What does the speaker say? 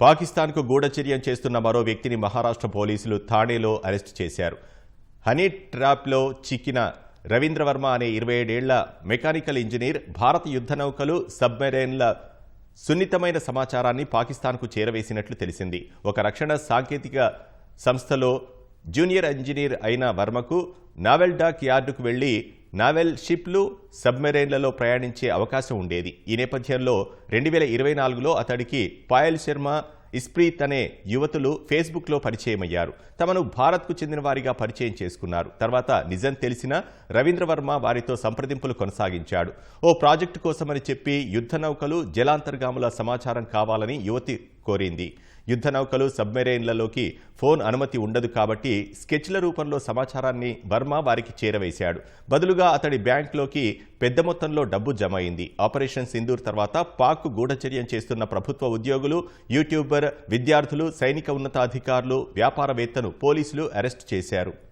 పాకిస్తాన్కు గూఢచర్యం చేస్తున్న మరో వ్యక్తిని మహారాష్ట్ర పోలీసులు థాణేలో అరెస్టు చేశారు. హనీ ట్రాప్లో చిక్కిన రవీంద్రవర్మ అనే ఇరవై ఏడేళ్ళ మెకానికల్ ఇంజనీర్ భారత యుద్ధ నౌకలు సబ్మెరైన్ల సున్నితమైన సమాచారాన్ని పాకిస్తాన్కు చేరవేసినట్లు తెలిసింది. ఒక రక్షణ సాంకేతిక సంస్థలో జూనియర్ ఇంజనీర్ అయిన వర్మకు నావెల్ డాక్ యార్డుకు వెళ్ళి నావెల్ షిప్లు సబ్మెరైన్లలో ప్రయాణించే అవకాశం ఉండేది. ఈ నేపథ్యంలో రెండు వేల ఇరవై నాలుగులో అతడికి పాయల్ శర్మ ఇస్ప్రీత్ అనే యువతులు ఫేస్బుక్లో పరిచయమయ్యారు. తమను భారత్కు చెందిన వారిగా పరిచయం చేసుకున్నారు. తర్వాత నిజం తెలిసిన రవీంద్రవర్మ వారితో సంప్రదింపులు కొనసాగించాడు. ఓ ప్రాజెక్టు కోసమని చెప్పి యుద్ధ నౌకలు జలాంతర్గాముల సమాచారం కావాలని యువతి కోరింది. యుద్ధ నౌకలు సబ్మెరైన్లలోకి ఫోన్ అనుమతి ఉండదు కాబట్టి స్కెచ్ల రూపంలో సమాచారాన్ని వర్మ వారికి చేరవేశాడు. బదులుగా అతడి బ్యాంక్లోకి పెద్ద మొత్తంలో డబ్బు జమ అయింది ఆపరేషన్ సింధూర్ తర్వాత పాక్ గూఢచర్యం చేస్తున్న ప్రభుత్వ ఉద్యోగులు యూట్యూబర్ విద్యార్థులు సైనిక ఉన్నతాధికారులు వ్యాపారవేత్తను పోలీసులు అరెస్టు చేశారు.